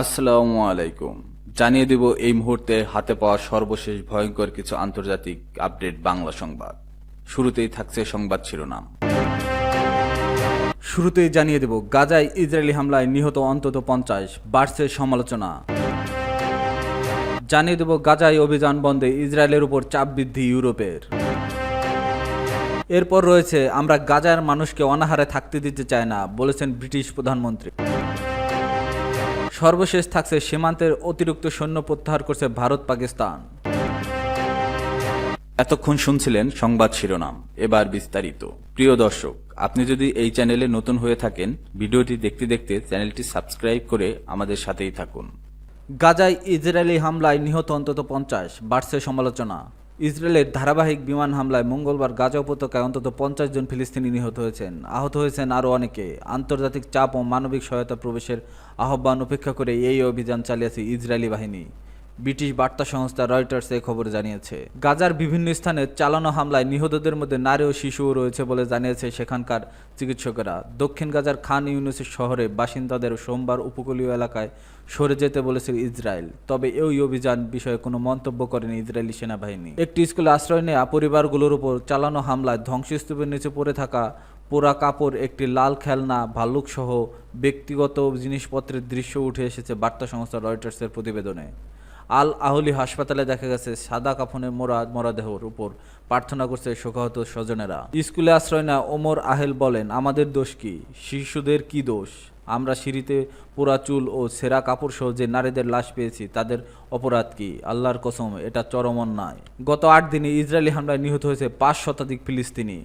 আসসালামু আলাইকুম। জানিয়ে দেব এই মুহূর্তে হাতে পাওয়া সর্বশেষ ভয়ঙ্কর কিছু আন্তর্জাতিক আপডেট বাংলা সংবাদ। শুরুতেই থাকছে সংবাদ শিরোনাম। শুরুতেই জানিয়ে দেব, গাজায় ইসরায়েলি হামলায় নিহত অন্তত পঞ্চাশ, বাড়ছে সমালোচনা। জানিয়ে দেব, গাজায় অভিযান বন্ধে ইসরায়েলের উপর চাপ বৃদ্ধি ইউরোপের। এরপর রয়েছে, আমরা গাজার মানুষকে অনাহারে থাকতে দিতে চাই না, বলেছেন ব্রিটিশ প্রধানমন্ত্রী। সর্বশেষ থাকছে সীমান্তের অতিরিক্ত সৈন্য প্রত্যাহার করছে ভারত, পাকিস্তান। এতক্ষণ শুনছিলেন সংবাদ শিরোনাম। এবার বিস্তারিত। প্রিয় দর্শক, আপনি যদি এই চ্যানেলে নতুন হয়ে থাকেন, ভিডিওটি দেখতে দেখতে চ্যানেলটি সাবস্ক্রাইব করে আমাদের সাথেই থাকুন। গাজায় ইসরায়েলি হামলায় নিহত অন্তত পঞ্চাশ, বাড়ছে সমালোচনা। ইসরায়েলের ধারাবাহিক বিমান হামলায় মঙ্গলবার গাজা উপত্যকায় অন্তত পঞ্চাশ জন ফিলিস্তিনি নিহত হয়েছেন। আহত হয়েছেন আরও অনেকে। আন্তর্জাতিক চাপ ও মানবিক সহায়তা প্রবেশের আহ্বান উপেক্ষা করে এই অভিযান চালিয়েছে ইসরায়েলি বাহিনী। ব্রিটিশ বার্তা সংস্থা রয়টার্স এই খবর জানিয়েছে। গাজার বিভিন্ন স্থানে চালানো হামলায় নিহতদের মধ্যে নারী ও শিশুও রয়েছে বলে জানিয়েছে সেখানকার চিকিৎসকেরা। দক্ষিণ গাজার খান ইউনিসের শহরে বাসিন্দাদের সোমবার উপকূলীয় এলাকায় সরে যেতে বলেছে ইসরায়েল। তবে এই অভিযান বিষয়ে কোনো মন্তব্য করেনি ইসরায়েলি সেনাবাহিনী। একটি স্কুলে আশ্রয় নেওয়া পরিবারগুলোর উপর চালানো হামলায় ধ্বংসস্তূপের নিচে পড়ে থাকা পোড়া কাপড়, একটি লাল খেলনা ভাল্লুক সহ ব্যক্তিগত জিনিসপত্রের দৃশ্য উঠে এসেছে বার্তা সংস্থা রয়টার্সের প্রতিবেদনে। আল আহলি হাসপাতালে দেখা গেছে, সাদা কাফনের মোরা, মরাদেহর উপর প্রার্থনা করছে শোকাহত স্বজনেরা। স্কুলে আশ্রয় নেওয়া ওমর আহেল বলেন, আমাদের দোষ কি? শিশুদের কি দোষ? আমরা সিঁড়িতে পোড়া চুল ও সেরা কাপড় সহ যে নারীদের লাশ পেয়েছি, তাদের অপরাধ কি? আল্লাহর কসম, এটা চরম অন্যায় গত আট দিনে ইসরায়েলি হামলায় নিহত হয়েছে পাঁচ শতাধিক ফিলিস্তিনি।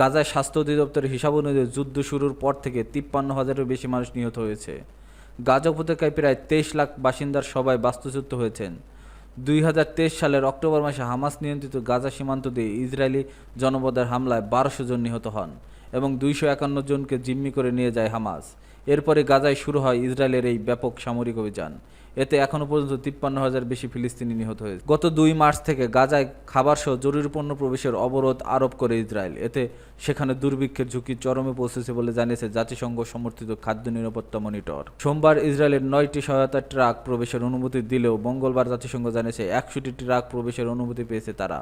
গাজায় স্বাস্থ্য অধিদপ্তরের হিসাব অনুযায়ী যুদ্ধ শুরুর পর থেকে তিপ্পান্ন হাজারের বেশি মানুষ নিহত হয়েছে। গাজা উপত্যকায় প্রায় তেইশ লাখ বাসিন্দার সবাই বাস্তুচ্যুত হয়েছেন। দুই হাজার তেইশ সালের অক্টোবর মাসে হামাস নিয়ন্ত্রিত গাজা সীমান্ত দিয়ে ইসরায়েলি জনপদের হামলায় বারোশো জন নিহত হন এবং দুইশো একান্ন জনকে জিম্মি করে নিয়ে যায় হামাস। এরপরে গাজায় শুরু হয় ইসরায়েলের এই ব্যাপক সামরিক অভিযান। এতে এখনও পর্যন্ত তিপ্পান্ন হাজার বেশি ফিলিস্তিনি নিহত হয়েছে। গত দুই মার্চ থেকে গাজায় খাবার সহ জরুরি পণ্য প্রবেশের অবরোধ আরোপ করে ইসরায়েল। এতে সেখানে দুর্ভিক্ষের ঝুঁকি চরমে পৌঁছেছে বলে জানিয়েছে জাতিসংঘ সমর্থিত খাদ্য নিরাপত্তা মনিটর। সোমবার ইসরায়েলের নয়টি সহায়তা ট্রাক প্রবেশের অনুমতি দিলেও মঙ্গলবার জাতিসংঘ জানিয়েছে একশোটি ট্রাক প্রবেশের অনুমতি পেয়েছে তারা।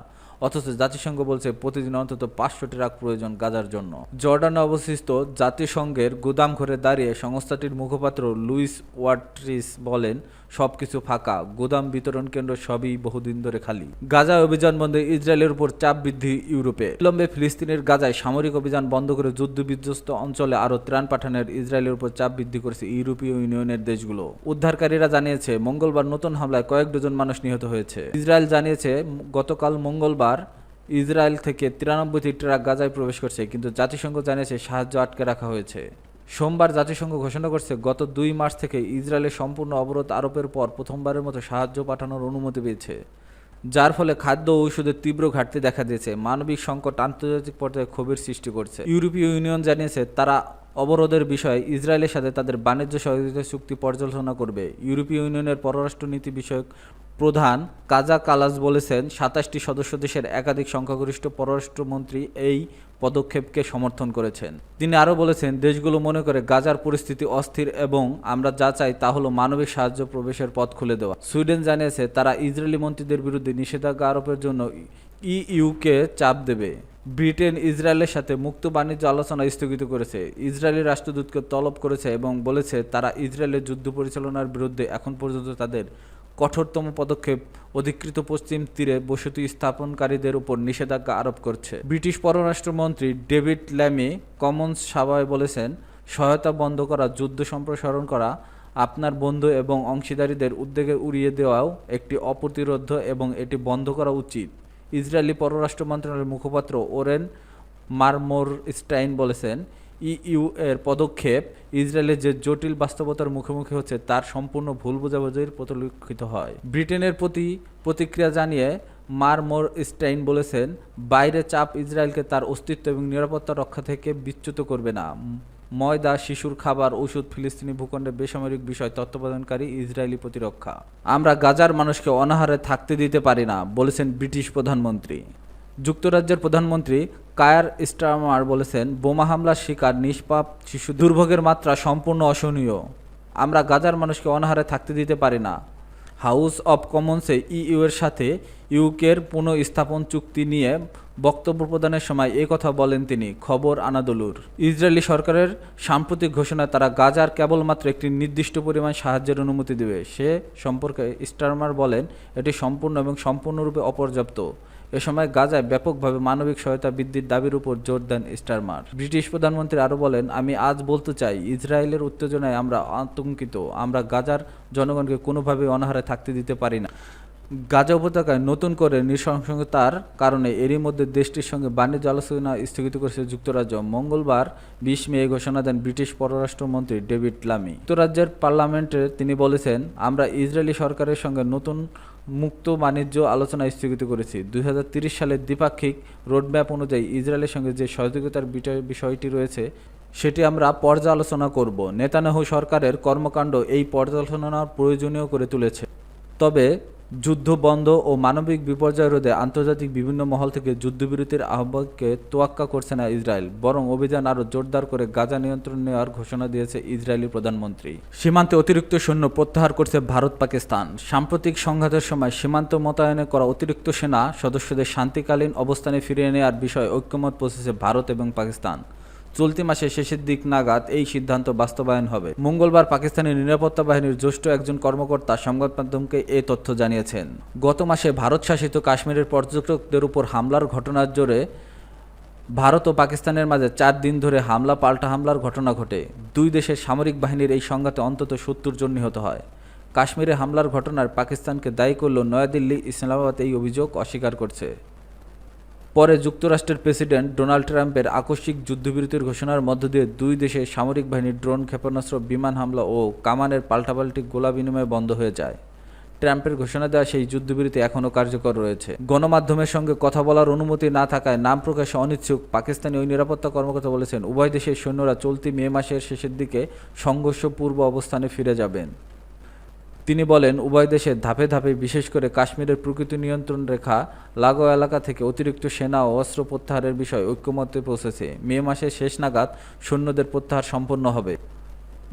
অথচ জাতিসংঘ বলছে প্রতিদিন অন্তত পাঁচশো ট্রাক প্রয়োজন গাজার জন্য। জর্ডানে অবস্থিত জাতিসংঘের গুদাম ঘরে দাঁড়িয়ে সংস্থাটির মুখপাত্র লুইস ওয়াট্রিস বলেন সবকিছু ফাঁকা, গোদাম বিতরণ কেন্দ্র সবই বহুদিন ধরে খালি। গাজা অভিযান বন্ধে ইসরায়েলের উপর চাপ বৃদ্ধি ইউরোপে। বিলম্বে ফিলিস্তিনের গাজায় সামরিক অভিযান বন্ধ করে যুদ্ধ বিধ্বস্ত অঞ্চলে আরও ত্রাণ পাঠানোর ইসরায়েলের উপর চাপ বৃদ্ধি করেছে ইউরোপীয় ইউনিয়নের দেশগুলো। উদ্ধারকারীরা জানিয়েছে, মঙ্গলবার নতুন হামলায় কয়েক ডজন মানুষ নিহত হয়েছে। ইসরায়েল জানিয়েছে, গতকাল মঙ্গলবার ইসরায়েল থেকে তিরানব্বইটি ট্রাক গাজায় প্রবেশ করছে, কিন্তু জাতিসংঘ জানিয়েছে সাহায্য আটকে রাখা হয়েছে। সোমবার জাতিসংঘ ঘোষণা করছে, গত দুই মাস থেকে ইসরায়েলের সম্পূর্ণ অবরোধ আরোপের পর প্রথমবারের মতো সাহায্য পাঠানোর অনুমতি পেয়েছে, যার ফলে খাদ্য ও ঔষধের তীব্র ঘাটতি দেখা দিয়েছে। মানবিক সংকট আন্তর্জাতিক পর্যায়ে ক্ষোভের সৃষ্টি করছে। ইউরোপীয় ইউনিয়ন জানিয়েছে, তারা অবরোধের বিষয়ে ইসরায়েলের সাথে তাদের বাণিজ্য সহযোগিতা চুক্তি পর্যালোচনা করবে। ইউরোপীয় ইউনিয়নের পররাষ্ট্রনীতি বিষয়ক প্রধান কাজা কালাস বলেছেন, সাতাশটি সদস্য দেশের একাধিক সংখ্যাগরিষ্ঠ পররাষ্ট্রমন্ত্রী এই পদক্ষেপকে সমর্থন করেছেন। তিনি আরও বলেছেন, দেশগুলো মনে করে গাজার পরিস্থিতি অস্থির এবং আমরা যা চাই তা হলো মানবিক সাহায্য প্রবেশের পথ খুলে দেওয়া। সুইডেন জানিয়েছে, তারা ইসরায়েলি মন্ত্রীদের বিরুদ্ধে নিষেধাজ্ঞা আরোপের জন্য ইইউকে চাপ দেবে। ব্রিটেন ইসরায়েলের সাথে মুক্ত বাণিজ্য আলোচনা স্থগিত করেছে। ইসরায়েলি রাষ্ট্রদূতকে তলব করেছে এবং বলেছে, তারা ইসরায়েলের যুদ্ধ পরিচালনার বিরুদ্ধে এখন পর্যন্ত তাদের কঠোরতম পদক্ষেপ অধিকৃত পশ্চিম তীরে বসতি স্থাপনকারীদের উপর নিষেধাজ্ঞা আরোপ করছে। ব্রিটিশ পররাষ্ট্রমন্ত্রী ডেভিড ল্যামি কমন্স সভায় বলেছেন, সহায়তা বন্ধ করা, যুদ্ধ সম্প্রসারণ করা, আপনার বন্ধু এবং অংশীদারীদের উদ্বেগে উড়িয়ে দেওয়াও একটি অপ্রতিরোধ এবং এটি বন্ধ করা উচিত। ইসরায়েলি পররাষ্ট্র মন্ত্রণালয়ের মুখপাত্র ওরেন মারমোর স্টাইন বলেছেন ইইউ এর পদক্ষেপ ইসরায়েলের যে জটিল বাস্তবতার মুখোমুখি হচ্ছে, তার সম্পূর্ণ ভুল বোঝাবুঝির পরিলক্ষিত হয়। ব্রিটেনের প্রতি প্রতিক্রিয়া জানিয়ে মারমোর স্টাইন বলেছেন, বাইরে চাপ ইসরায়েলকে তার অস্তিত্ব এবং নিরাপত্তা রক্ষা থেকে বিচ্যুত করবে না। ময়দা, শিশুর খাবার, ওষুধ, ফিলিস্তিনি ভূখণ্ডে বেসামরিক বিষয়, তত্ত্বাবধানকারী ইসরায়েলি প্রতিরক্ষা। আমরা গাজার মানুষকে অনাহারে থাকতে দিতে পারি না, বলেছেন ব্রিটিশ প্রধানমন্ত্রী। যুক্তরাজ্যের প্রধানমন্ত্রী কায়ার স্টারমার বলেছেন, বোমা হামলার শিকার নিষ্পাপ শিশু দুর্ভোগের মাত্রা সম্পূর্ণ অসহনীয়। আমরা গাজার মানুষকে অনাহারে থাকতে দিতে পারি না। হাউস অব কমন্সে ইইউ এর সাথে ইউকের পুনঃস্থাপন চুক্তি নিয়ে বক্তব্য প্রদানের সময় এ কথা বলেন তিনি, খবর আনাদুলুর। ইসরায়েলি সরকারের সাম্প্রতিক ঘোষণায় তারা গাজার কেবলমাত্র একটি নির্দিষ্ট পরিমাণ সাহায্যের অনুমতি দেবে। সে সম্পর্কে স্টারমার বলেন, এটি সম্পূর্ণ এবং সম্পূর্ণরূপে অপর্যাপ্ত। এ সময় গাজায় ব্যাপকভাবে মানবিক সহায়তা বৃদ্ধির দাবির উপর জোর দেন স্টারমার। ব্রিটিশ প্রধানমন্ত্রী আরও বলেন, আমি আজ বলতে চাই, ইসরায়েলের উত্তেজনায় আমরা আতঙ্কিত। আমরা গাজার জনগণকে কোনোভাবেই অনাহারে থাকতে দিতে পারি না। গাজা উপত্যকায় নতুন করে নৃশংসতার কারণে এরই মধ্যে দেশটির সঙ্গে বাণিজ্য আলোচনা স্থগিত করেছে যুক্তরাজ্য। মঙ্গলবার বিশ মে ঘোষণা দেন ব্রিটিশ পররাষ্ট্রমন্ত্রী ডেভিড লামি। যুক্তরাজ্যের পার্লামেন্টে তিনি বলেছেন, আমরা ইসরায়েলি সরকারের সঙ্গে নতুন মুক্ত বাণিজ্য আলোচনা স্থগিত করেছি। দুই সালের দ্বিপাক্ষিক রোডম্যাপ অনুযায়ী ইসরায়েলের সঙ্গে যে সহযোগিতার বিষয়টি রয়েছে, সেটি আমরা পর্যালোচনা করব। নেতানাহু সরকারের কর্মকাণ্ড এই পর্যালোচনার প্রয়োজনীয় করে তুলেছে। তবে যুদ্ধ বন্ধ ও মানবিক বিপর্যয় রোধে আন্তর্জাতিক বিভিন্ন মহল থেকে যুদ্ধবিরতির আহ্বানকে তোয়াক্কা করছে না ইসরায়েল, বরং অভিযান আরও জোরদার করে গাজা নিয়ন্ত্রণ নেওয়ার ঘোষণা দিয়েছে ইসরায়েলি প্রধানমন্ত্রী। সীমান্তে অতিরিক্ত সৈন্য প্রত্যাহার করছে ভারত পাকিস্তান। সাম্প্রতিক সংঘাতের সময় সীমান্ত মোতায়েনে করা অতিরিক্ত সেনা সদস্যদের শান্তিকালীন অবস্থানে ফিরিয়ে নেওয়ার বিষয়ে ঐক্যমত পৌঁছেছে ভারত এবং পাকিস্তান। চলতি মাসের শেষের দিক নাগাদ এই সিদ্ধান্ত বাস্তবায়ন হবে। মঙ্গলবার পাকিস্তানের নিরাপত্তা বাহিনীর জ্যেষ্ঠ একজন কর্মকর্তা সংবাদ মাধ্যমকে এই তথ্য জানিয়েছেন। গত মাসে ভারত শাসিত কাশ্মীরের পর্যটকদের উপর হামলার ঘটনার জোরে ভারত ও পাকিস্তানের মাঝে চার দিন ধরে হামলা, পাল্টা হামলার ঘটনা ঘটে। দুই দেশের সামরিক বাহিনীর এই সংঘাতে অন্তত সত্তর জন নিহত হয়। কাশ্মীরে হামলার ঘটনার পাকিস্তানকে দায়ী করল নয়াদিল্লি ইসলামাবাদ এই অভিযোগ অস্বীকার করছে। পরে যুক্তরাষ্ট্রের প্রেসিডেন্ট ডোনাল্ড ট্রাম্পের আকস্মিক যুদ্ধবিরতির ঘোষণার মধ্য দিয়ে দুই দেশে সামরিক বাহিনীর ড্রোন ক্ষেপণাস্ত্র, বিমান হামলা ও কামানের পাল্টাপাল্টি গোলা বিনিময় বন্ধ হয়ে যায়। ট্রাম্পের ঘোষণা দেওয়া সেই যুদ্ধবিরতি এখনও কার্যকর রয়েছে। গণমাধ্যমের সঙ্গে কথা বলার অনুমতি না থাকায় নাম প্রকাশে অনিচ্ছুক, পাকিস্তানি ওই নিরাপত্তা কর্মকর্তা বলেছেন, উভয় দেশের সৈন্যরা চলতি মে মাসের শেষের দিকে সংঘর্ষপূর্ব অবস্থানে ফিরে যাবেন। তিনি বলেন, উভয় দেশের ধাপে ধাপে, বিশেষ করে কাশ্মীরের প্রকৃত নিয়ন্ত্রণ রেখা, লাগোয়া এলাকা থেকে অতিরিক্ত সেনা ও অস্ত্র প্রত্যাহারের বিষয়ে ঐক্যমত্যে পৌঁছেছে। মে মাসের শেষ নাগাদ সৈন্যদের প্রত্যাহার সম্পন্ন হবে।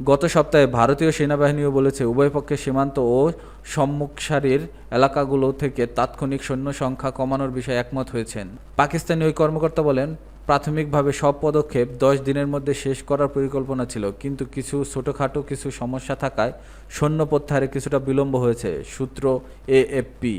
গত সপ্তাহে ভারতীয় সেনাবাহিনীও বলেছে, উভয় পক্ষের সীমান্ত ও সম্মুখ সারির এলাকাগুলো থেকে তাৎক্ষণিক সৈন্য সংখ্যা কমানোর বিষয়ে একমত হয়েছেন। পাকিস্তানি ওই কর্মকর্তা বলেন প্রাথমিকভাবে সব পদক্ষেপ দশ দিনের মধ্যে শেষ করার পরিকল্পনা ছিল, কিন্তু কিছু ছোটোখাটো কিছু সমস্যা থাকায় সৈন্য প্রত্যাহারে কিছুটা বিলম্ব হয়েছে, সূত্র এএফপি।